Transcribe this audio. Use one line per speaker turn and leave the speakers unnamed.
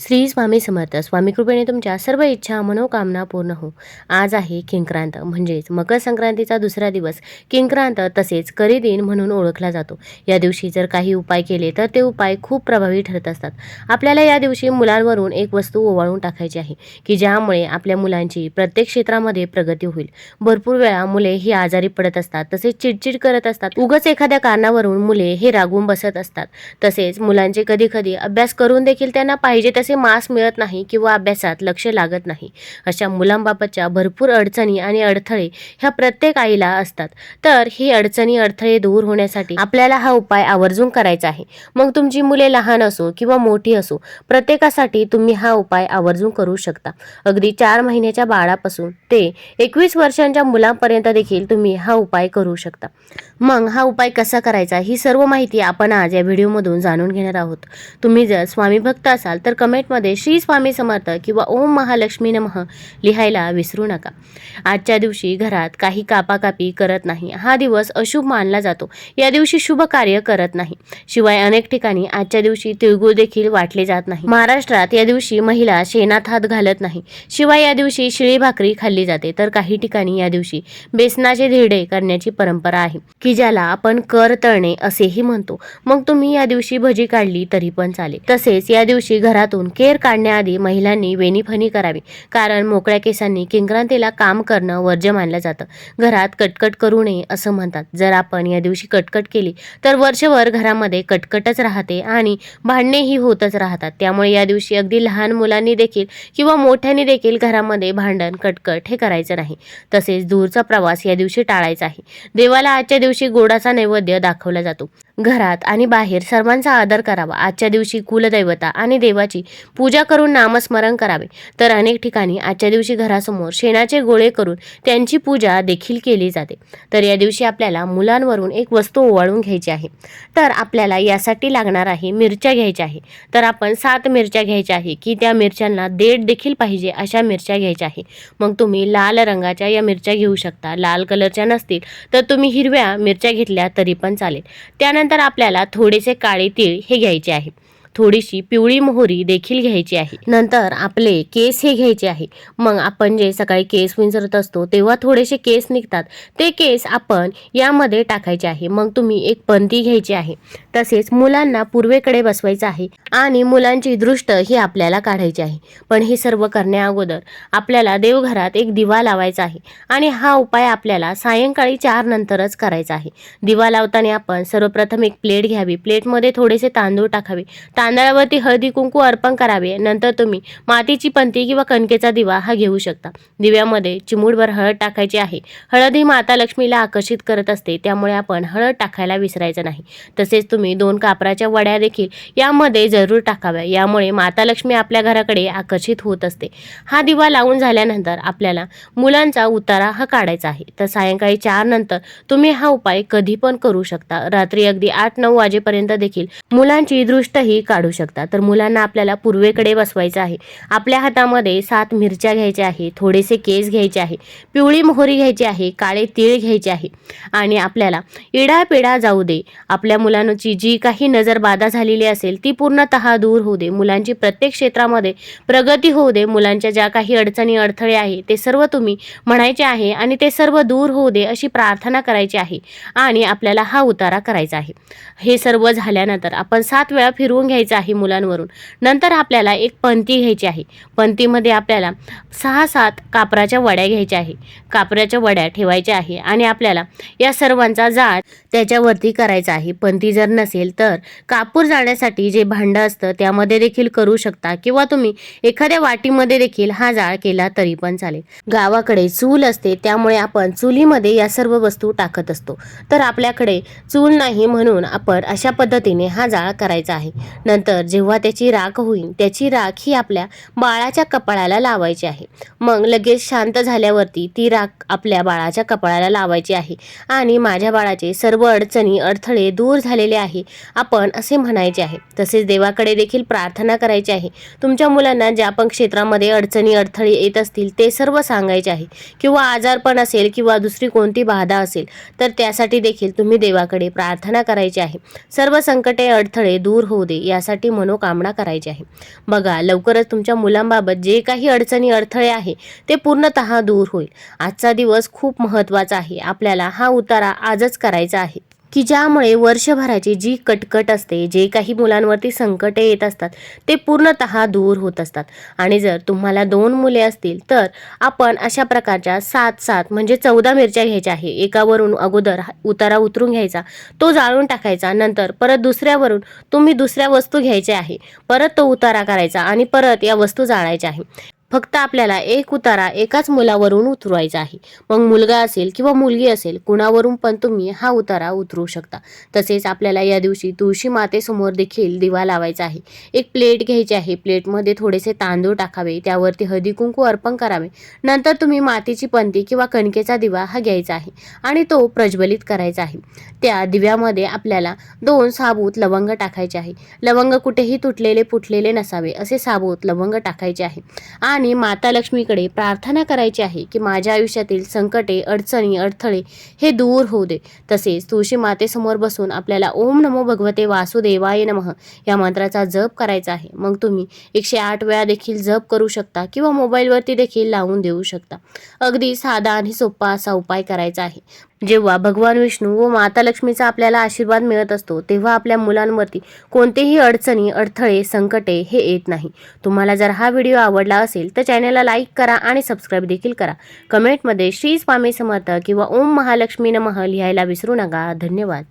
श्री स्वामी समर्थ. स्वामी कृपेने तुमच्या सर्व इच्छा मनोकामना पूर्ण हो. आज आहे किंक्रांत म्हणजेच मकर संक्रांतीचा दुसरा दिवस. किंक्रांत तसेच करी दिन म्हणून ओळखला जातो. या दिवशी जर काही उपाय केले तर ते उपाय खूप प्रभावी ठरत असतात. आपल्याला या दिवशी मुलांवरून एक वस्तू ओवाळून टाकायची आहे की ज्यामुळे आपल्या मुलांची प्रत्येक क्षेत्रामध्ये प्रगती होईल. भरपूर वेळा मुले ही आजारी पडत असतात तसेच चिडचिड करत असतात. उगच एखाद्या कारणावरून मुले हे रागून बसत असतात. तसेच मुलांचे कधी कधी अभ्यास करून देखील त्यांना पाहिजे तसे मार्क्स मिळत नाही किंवा अभ्यासात लक्ष लागत नाही. अशा मुलांबाबतच्या भरपूर अडचणी आणि अडथळे ह्या प्रत्येक आईला असतात. तर ही अडचणी अडथळे दूर होण्यासाठी आपल्याला हा उपाय आवर्जून करायचा आहे. मग तुमची मुले लहान असो किंवा मोठी असो प्रत्येकासाठी तुम्ही हा उपाय आवर्जून करू शकता. अगदी चार महिन्याच्या बाळापासून ते एकवीस वर्षांच्या मुलांपर्यंत देखील तुम्ही हा उपाय करू शकता. मग हा उपाय कसा करायचा? ही सर्व माहिती आपण आज या व्हिडिओमधून जाणून घेणार आहोत. तुम्ही जर स्वामी भक्त असाल तर कमेंटमध्ये श्री स्वामी समर्थ किंवा ओम महालक्ष्मी नमः लिहायला विसरू नका. आजच्या दिवशी घरात काही कापाकापी करत नाही. हा दिवस अशुभ मानला जातो. या दिवशी शुभ कार्य करत नाही. शिवाय अनेक ठिकाणी आजच्या दिवशी तिळगुळ देखील वाटले जात नाही. महाराष्ट्रात या दिवशी महिला शेणात हात घालत नाही. शिवाय या दिवशी शिळी भाकरी खाल्ली जाते. तर काही ठिकाणी या दिवशी बेसनाचे धिरडे करण्याची परंपरा आहे. की ज्याला आपण कर तळणे असेही म्हणतो. मग तुम्ही या दिवशी भजी काढली तरी पण चालेल. तसेच या दिवशी घरातून केर काढण्याआधी महिलांनी वेणीफणी करावी. कारण मोकळ्या केसांनी किंक्रांतीला काम करणं वर्ज्य मानलं जातं. घरात कटकट करू नये असं म्हणतात. जर आपण या दिवशी कटकट केली तर वर्षभर घरामध्ये कटकटच राहते आणि भांडणेही होतच राहतात. त्यामुळे या दिवशी अगदी लहान मुलांनी देखील किंवा मोठ्यांनी देखील घरामध्ये भांडण कटकट हे करायचं नाही. तसेच दूरचा प्रवास या दिवशी टाळायचा आहे. देवाला आजच्या दिवशी गोडाचा नैवेद्य दाखवला जातो. घरात आणि बाहेर सर्वांचा आदर करावा. आजच्या दिवशी कुलदैवता आणि देवाची पूजा करून नामस्मरण करावे. तर अनेक ठिकाणी आजच्या दिवशी घरासमोर शेणाचे गोळे करून त्यांची पूजा देखील केली जाते. तर या दिवशी आपल्याला मुलांवरून एक वस्तू ओवाळून घ्यायची आहे. तर आपल्याला यासाठी लागणार आहे मिरच्या घ्यायच्या आहे. तर आपण सात मिरच्या घ्यायच्या आहे की त्या मिरच्यांना देठ देखील पाहिजे अशा मिरच्या घ्यायच्या आहे. मग तुम्ही लाल रंगाच्या या मिरच्या घेऊ शकता. लाल कलरच्या नसतील तर तुम्ही हिरव्या मिरच्या घेतल्या तरी पण चालेल. त्यानंतर आपल्याला थोडेसे काळे तीळ हे घ्यायचे आहे. थोडीशी पिवळी मोहरी देखील घ्यायची आहे. नंतर आपले केस हे घ्यायचे आहे. मग आपण जे सकाळी केस विंचरत असतो तेव्हा थोडेसे केस निघतात. ते केस आपण यामध्ये टाकायचे आहे. मग तुम्ही एक पंती घ्यायची आहे. तसेच मुलांना पूर्वेकडे बसवायचं आहे आणि मुलांची दृष्ट ही आपल्याला काढायची आहे. पण हे सर्व करण्या अगोदर आपल्याला देवघरात एक दिवा लावायचा आहे आणि हा उपाय आपल्याला सायंकाळी चार नंतरच करायचा आहे. दिवा लावताना आपण सर्वप्रथम एक प्लेट घ्यावी. प्लेटमध्ये थोडेसे तांदूळ टाकावे. तांदळावरती हळदी कुंकू अर्पण करावे. नंतर तुम्ही मातीची पंती किंवा कणकेचा दिवा हा घेऊ शकता. दिव्यामध्ये चिमूडभर हळद टाकायची आहे. हळद ही माता लक्ष्मीला आकर्षित करत असते. त्यामुळे आपण हळद टाकायला विसरायचं नाही. तसेच तुम्ही दोन कापराच्या वड्या देखील यामध्ये जरूर टाकाव्या. यामुळे माता लक्ष्मी आपल्या घराकडे आकर्षित होत असते. हा दिवा लावून झाल्यानंतर आपल्याला मुलांचा उतारा हा काढायचा आहे. तर सायंकाळी चार नंतर तुम्ही हा उपाय कधी पण करू शकता. रात्री अगदी आठ नऊ वाजेपर्यंत देखील मुलांची दृष्टही काढू शकता. तर मुलांना आपल्याला पूर्वेकडे बसवायचं आहे. आपल्या हातामध्ये सात मिरच्या घ्यायच्या आहे थोडेसे केस घ्यायचे आहे पिवळी मोहरी घ्यायची आहे काळे तीळ घ्यायचे आहे आणि आपल्याला इडापिडा जाऊ दे. आपल्या मुलांची जी काही नजर बाधा झालेली असेल ती पूर्णतः दूर होऊ दे. मुलांची प्रत्येक क्षेत्रामध्ये प्रगती होऊ दे. मुलांच्या ज्या काही अडचणी अडथळे आहे ते सर्व तुम्ही म्हणायचे आहे आणि ते सर्व दूर होऊ दे अशी प्रार्थना करायची आहे आणि आपल्याला हा उतारा करायचा आहे. हे सर्व झाल्यानंतर आपण सात वेळा फिरवून घ्यायचं आहे मुलांवरून. नंतर आपल्याला एक पंती घ्यायची आहे. पंतीमध्ये आपल्याला सहा सात कापराच्या वड्या घ्यायच्या आहे. कापराच्या वड्या ठेवायच्या आहे आणि आपल्याला या सर्वांचा जाळ त्याच्यावरती करायचा आहे. पंती जर नसेल तर कापूर जाण्यासाठी जे भांडं असतं त्यामध्ये देखील करू शकता किंवा तुम्ही एखाद्या वाटीमध्ये देखील हा जाळ केला तरी पण चालेल. गावाकडे चूल असते त्यामुळे आपण चुलीमध्ये या सर्व वस्तू टाकत असतो. तर आपल्याकडे चूल नाही म्हणून आपण अशा पद्धतीने हा जाळ करायचा आहे. नंतर जेव्हा त्याची राख होईल त्याची राख ही आपल्या बाळाच्या कपाळाला लावायची आहे. मग लगेच शांत झाल्यावरती ती राख आपल्या बाळाच्या कपाळाला लावायची आहे आणि माझ्या बाळाचे सर्व अडचणी अडथळे दूर झालेले आहे आपण असे म्हणायचे आहे. तसेच देवाकडे देखील प्रार्थना करायची आहे. तुमच्या मुलांना ज्या पण क्षेत्रामध्ये अडचणी अडथळे येत असतील ते सर्व सांगायचे आहे. किंवा आजारपण असेल किंवा दुसरी कोणती बाधा असेल तर त्यासाठी देखील तुम्ही देवाकडे प्रार्थना करायची आहे. सर्व संकटे अडथळे दूर होऊ दे या यासाठी मनोकामना करायची आहे. बघा लवकरच तुमच्या मुलांबाबत जे काही अडचणी अडथळे आहे ते पूर्णतः दूर होईल. आजचा दिवस खूप महत्त्वाचा आहे. आपल्याला हा उतारा आजच करायचा आहे. की ज्यामुळे वर्षभराची जी कटकट असते जे काही मुलांवरती संकटे येत असतात ते पूर्णतः दूर होत असतात. आणि जर तुम्हाला दोन मुले असतील तर आपण अशा प्रकारच्या सात सात म्हणजे चौदा मिरच्या घ्यायच्या आहे. एकावरून अगोदर उतारा उतरून घ्यायचा तो जाळून टाकायचा नंतर परत दुसऱ्यावरून तुम्ही दुसऱ्या वस्तू घ्यायच्या आहे. परत तो उतारा करायचा आणि परत या वस्तू जाळायच्या आहे. फक्त आपल्याला एक उतारा एकाच मुलावरून उतरवायचा आहे. मग मुलगा असेल किंवा मुलगी असेल कुणावरून पण तुम्ही हा उतारा उतरू शकता. तसेच आपल्याला या दिवशी तुळशी मातेसमोर देखील दिवा लावायचा आहे. एक प्लेट घ्यायची आहे. प्लेटमध्ये थोडेसे तांदूळ टाकावे त्यावरती हळदी कुंकू अर्पण करावे. नंतर तुम्ही मातीची पंती किंवा कणकेचा दिवा हा घ्यायचा आहे आणि तो प्रज्वलित करायचा आहे. त्या दिव्यामध्ये आपल्याला दोन साबूत लवंग टाकायचे आहे. लवंग कुठेही तुटलेले फुटलेले नसावे असे साबूत लवंग टाकायचे आहे. आणि माता लक्ष्मीकडे प्रार्थना करायची आहे की माझ्या आयुष्यातील संकटे अडचणी अडथळे हे दूर होऊ दे. तसेच तुळशी मातेसमोर बसून आपल्याला ओम नमो भगवते वासुदेवाय नमः या मंत्राचा जप करायचा आहे. मग तुम्ही एकशे आठ वेळा देखील जप करू शकता किंवा मोबाईलवरती देखील लावून देऊ शकता. अगदी साधा आणि सोपा असा उपाय करायचा आहे. जेव्हा भगवान विष्णू व माता लक्ष्मीचा आपल्याला आशीर्वाद मिळत असतो तेव्हा आपल्या मुलांवरती कोणतेही अडचणी अडथळे संकटे हे येत नाही. तुम्हाला जर हा व्हिडिओ आवडला असेल तर चॅनलला लाईक करा आणि सबस्क्राईब देखील करा. कमेंटमध्ये श्री स्वामी समर्थ किंवा ओम महालक्ष्मी नमः लिहायला विसरू नका. धन्यवाद.